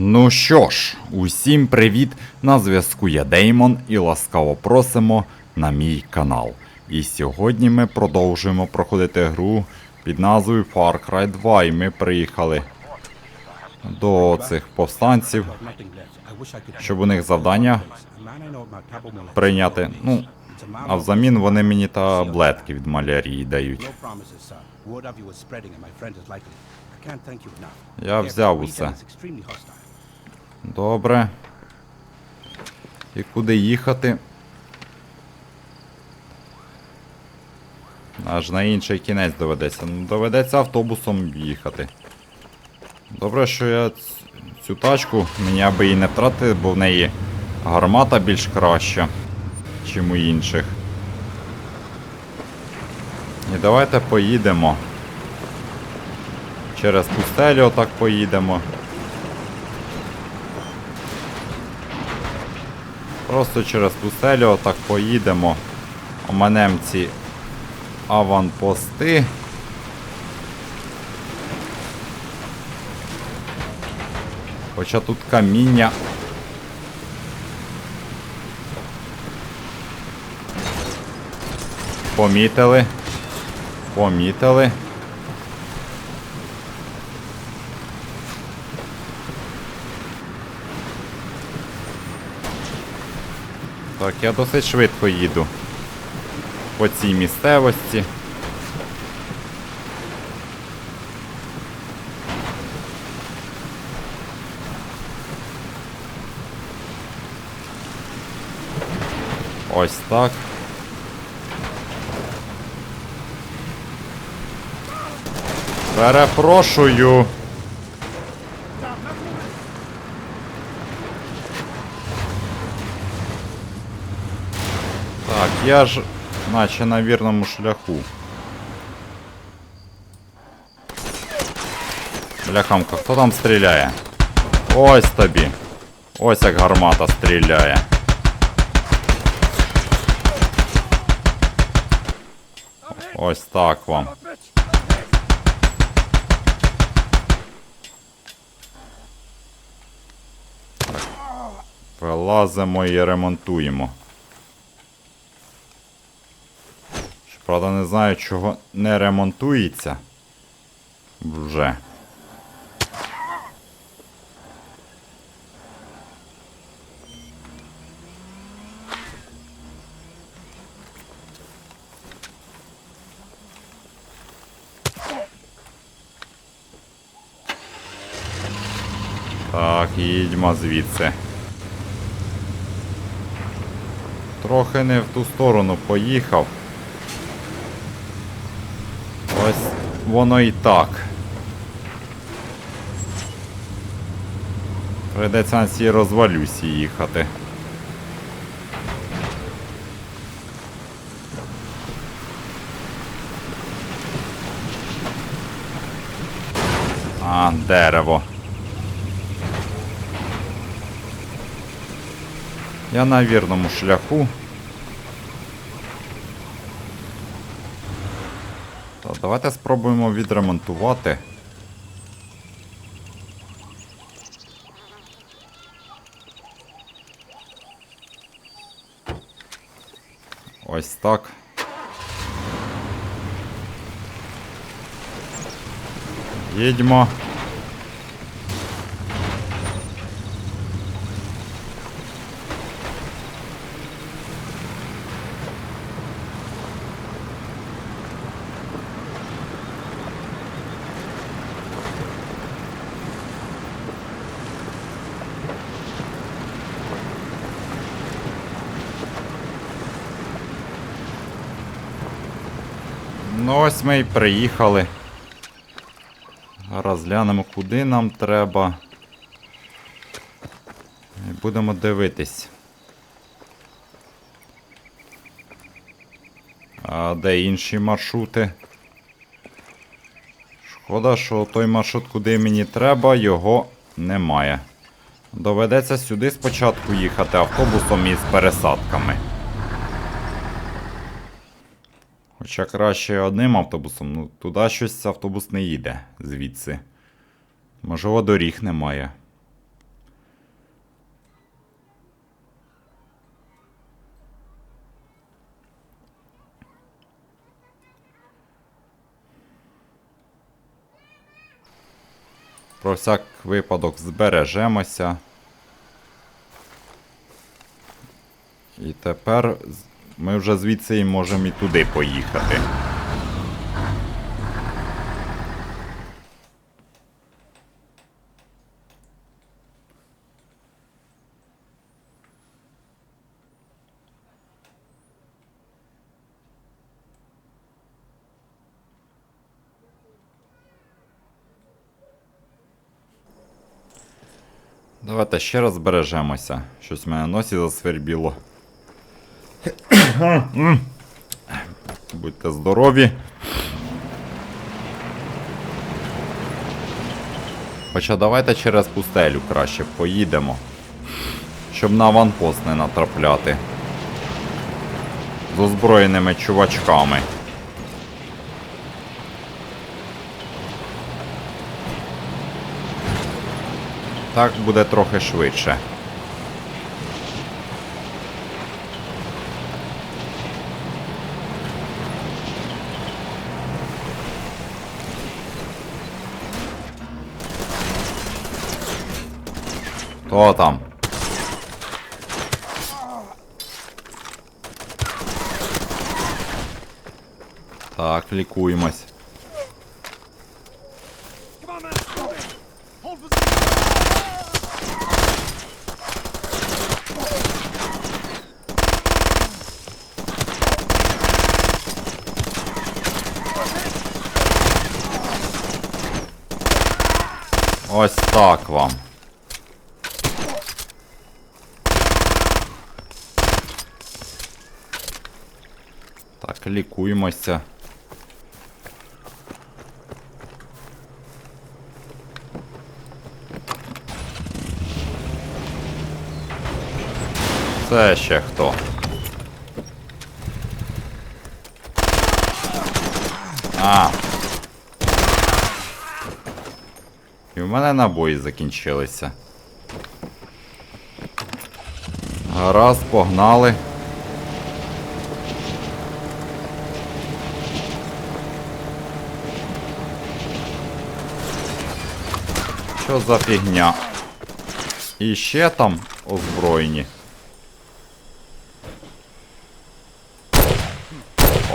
Ну що ж, усім привіт! На зв'язку я Деймон і ласкаво просимо на мій канал. І сьогодні ми продовжуємо проходити гру під назвою Far Cry 2. І ми приїхали до цих повстанців, щоб у них завдання прийняти. Ну, а взамін вони мені таблетки від малярії дають. Я взяв усе. Добре. І куди їхати? Аж на інший кінець доведеться. Ну, доведеться автобусом їхати. Добре, що я цю тачку мені аби її не втратити, бо в неї гармата більш краща, чим у інших. І давайте поїдемо. Через пустелю отак поїдемо. Просто через пустелю отак поїдемо. Оманем ці аванпости. Хоча тут каміння. Помітили. Помітили. Так, я досить швидко їду по цій місцевості. Ось так. Перепрошую. Так, я ж наче на вірному шляху. Бляхамка, хто там стріляє? Ось тобі. Ось як гармата стріляє. Ось так вам. Так. Вилазимо і ремонтуємо. Правда, не знаю, чого не ремонтується. Вже. Так, їдьмо звідси. Трохи не в ту сторону поїхав. Ось воно і так. Прийдеться на цій розвалюсі їхати. А, дерево. Я на вірному шляху. Давайте спробуємо відремонтувати. Ось так. Їдьмо. Ми й приїхали. Розглянемо, куди нам треба. І будемо дивитись. А де інші маршрути? Шкода, що той маршрут, куди мені треба, його немає. Доведеться сюди спочатку їхати автобусом із пересадками. Хоча краще одним автобусом, ну туди щось автобус не їде звідси. Можливо, доріг немає. Про всяк випадок збережемося. І тепер ми вже звідси і можемо і туди поїхати. Давайте ще раз збережемося. Щось мене носі засвербіло. Будьте здорові. Хоча давайте через пустелю краще поїдемо. Щоб на аванпост не натрапляти. З озброєними чувачками. Так буде трохи швидше. Хто там? Так, лікуємось. Ось так вам. Лікуємося. Це ще хто? А. І в мене набої закінчилися. Гаразд, погнали. Що за фігня? І ще там озброєні.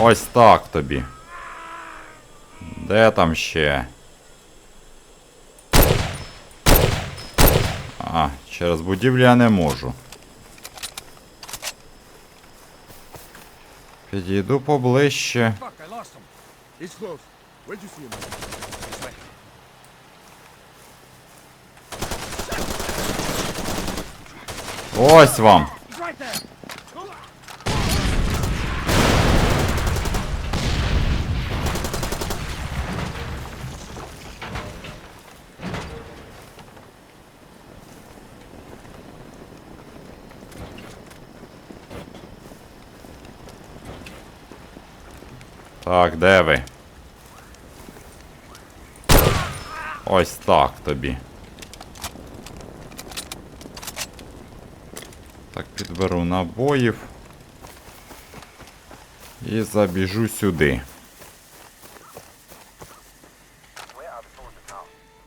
Ось так тобі. Де там ще? А, через будівлю я не можу. Підійду поближче. Ось вам. Так, де ви? Ось так тобі. підберу набоїв. І забіжу сюди. Where are the soldiers now?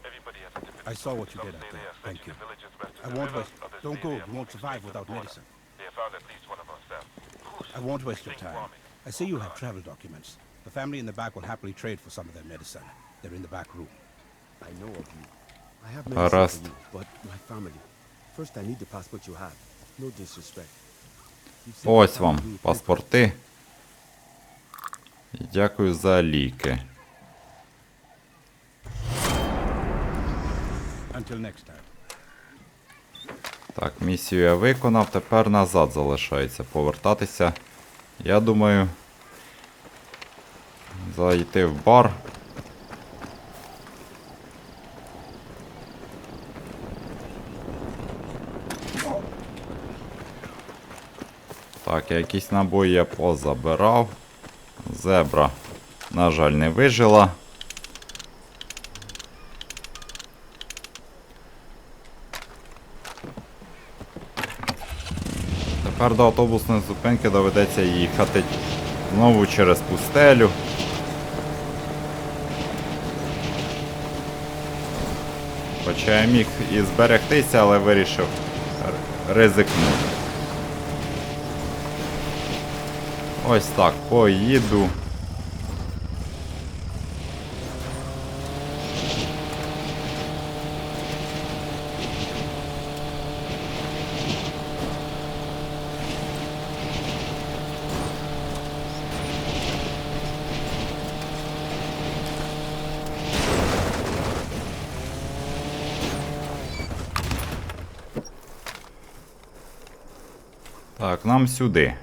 Everybody has a different I saw what you did out there. Thank you. villages west of I the won't river, waste. others Don't say go. they have You won't moved survive to the without border. medicine. They have found at least one of our staff. I won't waste your time. I see you have travel documents. The family in the back will happily trade for some of their medicine. They're in the back room. I know of you. I have Гаразд. medicine for you, but my family. First, I need the passport you have. Ось вам паспорти. І дякую за ліки. Так, місію я виконав, тепер назад залишається повертатися. Я думаю. Зайти в бар. Так, якісь набої я позабирав. Зебра, на жаль, не вижила. Тепер до автобусної зупинки доведеться їхати знову через пустелю. Хоча я міг і зберегтися, але вирішив ризикнути. Ось так, поїду. Так, сюди.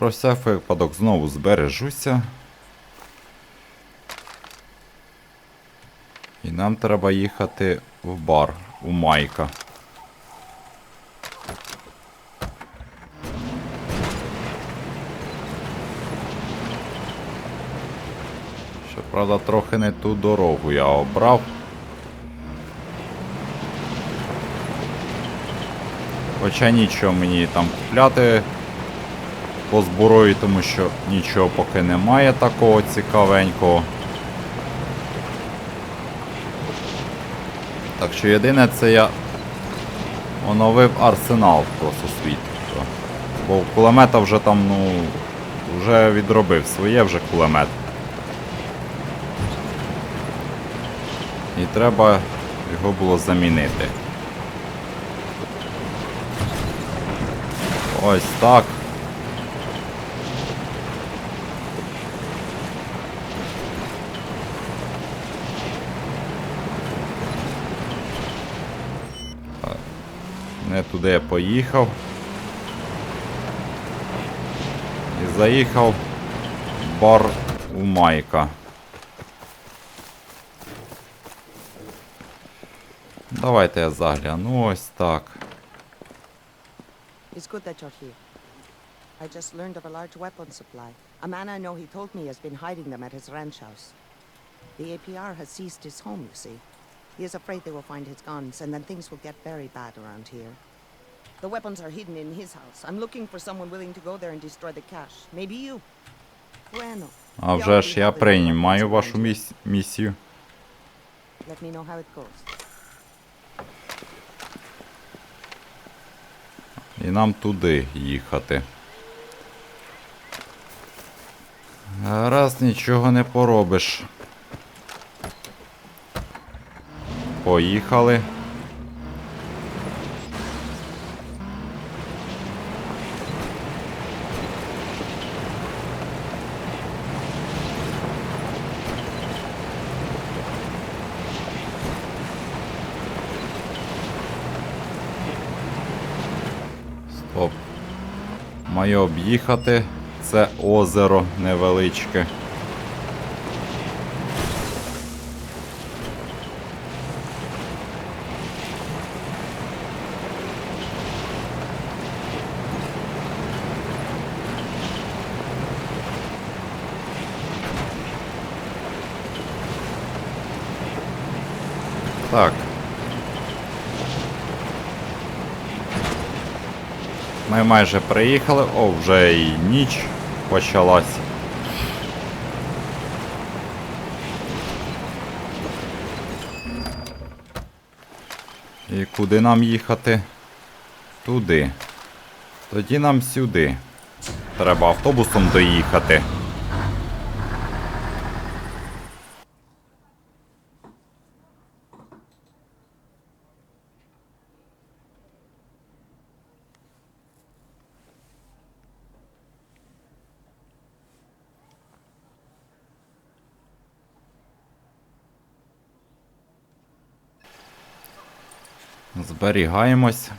Про всяк випадок знову збережуся. І нам треба їхати в бар у Майка. Щоправда, трохи не ту дорогу я обрав. Хоча нічого мені там купляти по зброї, тому що нічого поки немає такого цікавенького. Так що єдине це я оновив арсенал просто свій. То. Бо кулемета вже там, ну, вже відробив своє вже кулемет. І треба його було замінити. Ось так. туди я поїхав. І заїхав в бар у Майка. Давайте я загляну ось так. It's good that you're here. I just learned of a large weapon supply. A man I know he told me has been hiding them at his ranch house. The APR has seized his home, you see. He is afraid they will find his guns, and then things will get very bad around here. The weapons are hidden in his house. I'm looking for someone willing to go there and destroy the cache. Maybe you. Bueno. А вже ж я приймаю вашу міс- місію. Let me know how it goes. І нам туди їхати. Раз нічого не поробиш. Поїхали. Маю об'їхати. Це озеро невеличке. Так. Ми майже приїхали, о, вже і ніч почалась. І куди нам їхати? Туди. Тоді нам сюди. Треба автобусом доїхати. Зберігаємось.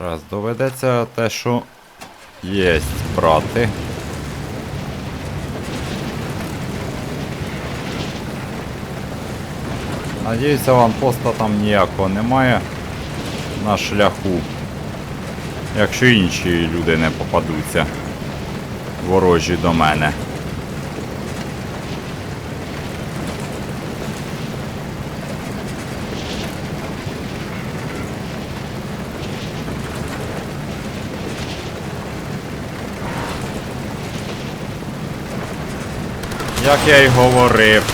Раз, доведеться те, що єсть брати. Надіюся, ванпоста там ніякого немає на шляху. Якщо інші люди не попадуться. Ворожі до мене. Як я й говорив.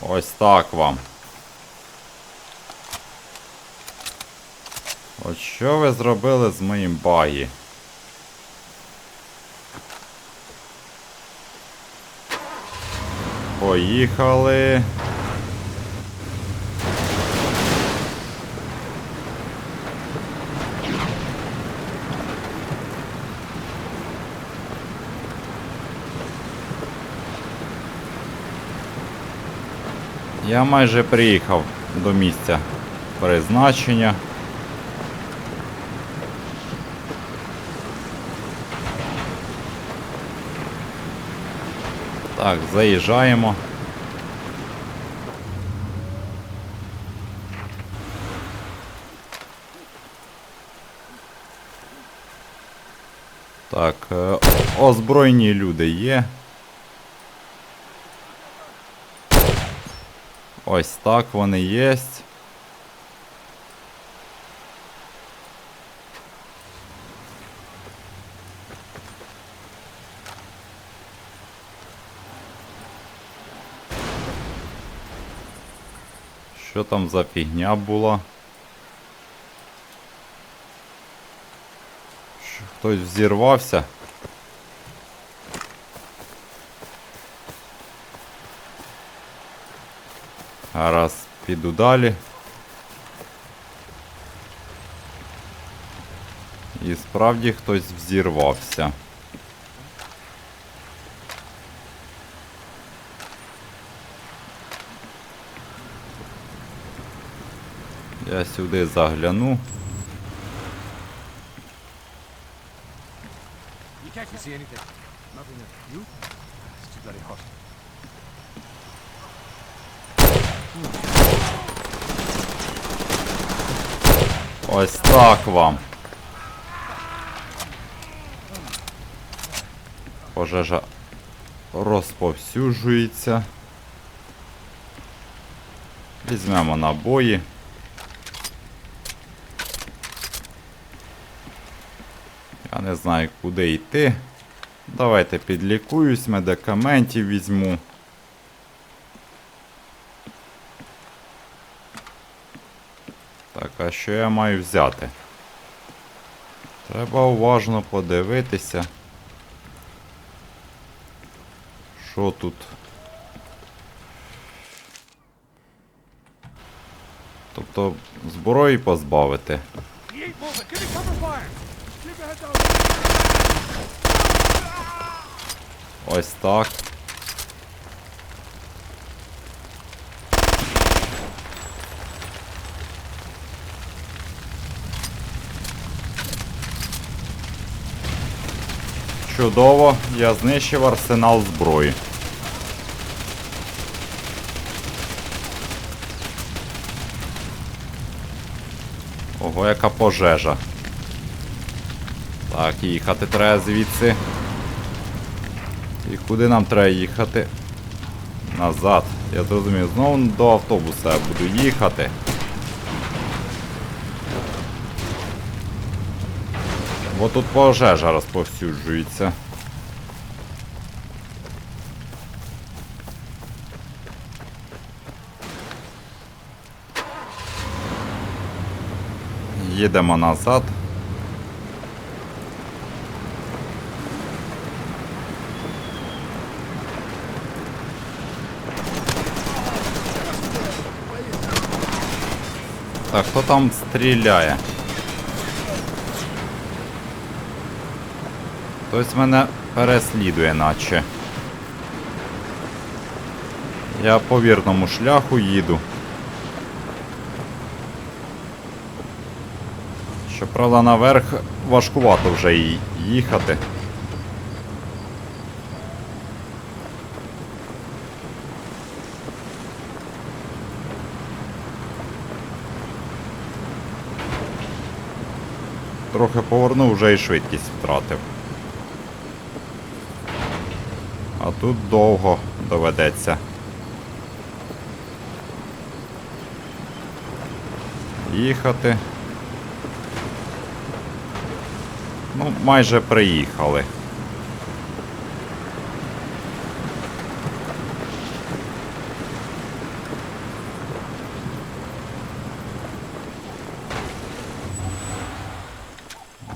Ось так вам. От що ви зробили з моїм багі? Поїхали. Я майже приїхав до місця призначення. Так, заїжджаємо. Так, е, озброєні люди є. Ось так вони єсть. Що там за фігня була? Хтось взірвався? Гаразд, піду далі. І справді хтось взірвався. Я сюди загляну. You see anything? Nothing. You? It's too bloody hot. Ось так вам. Пожежа розповсюджується. Візьмемо набої. Я не знаю, куди йти. Давайте підлікуюсь, медикаментів візьму. Так, а що я маю взяти? Треба уважно подивитися. Що тут? Тобто зброї позбавити. He ain't Чудово, я знищив арсенал зброї. Ого, яка пожежа. Так, їхати треба звідси. І куди нам треба їхати? Назад. Я зрозумів, знову до автобуса я буду їхати. Бо тут пожежа розповсюджується. Їдемо назад. Так, хто там стріляє? Хтось мене переслідує наче. Я по вірному шляху їду. Щоправда, наверх важкувато вже і їхати. Трохи повернув вже і швидкість втратив. Тут довго доведеться. Їхати. Ну, майже приїхали.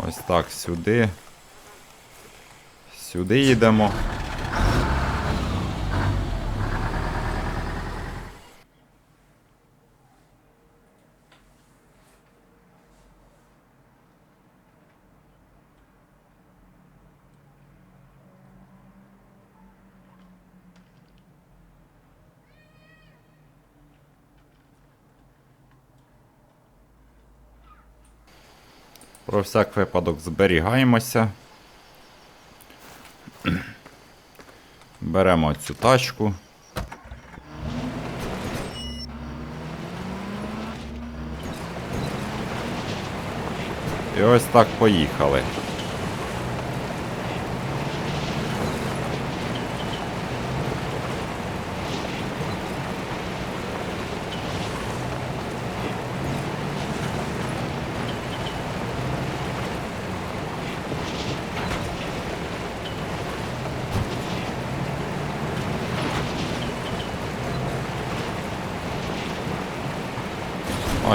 Ось так, сюди. Сюди їдемо. Про всяк випадок зберігаємося. Беремо цю тачку. І ось так поїхали.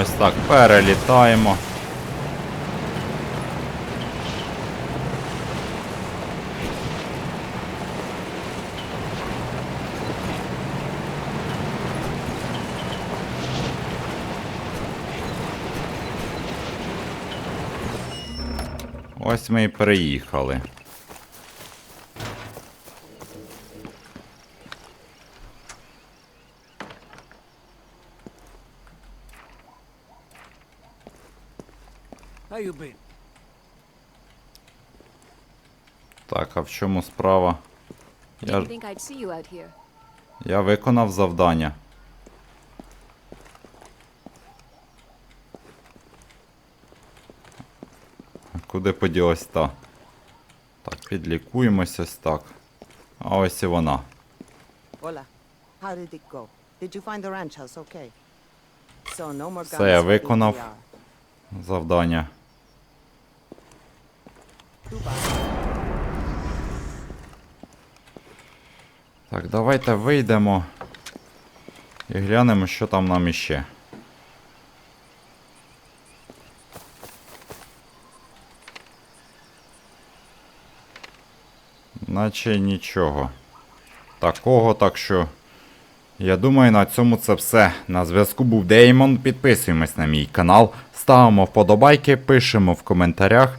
Ось так перелітаємо. Ось ми і приїхали. You been? Так, а в чому справа? Я, Didn't ж- think I'd see you out here. я виконав завдання. Куди поділась та? Так, підлікуємося ось так. А ось і вона. Hola. How did it Так, давайте вийдемо і глянемо, що там нам іще. Наче нічого. Такого, так що. Я думаю, на цьому це все. На зв'язку був Деймон. Підписуємось на мій канал, ставимо вподобайки, пишемо в коментарях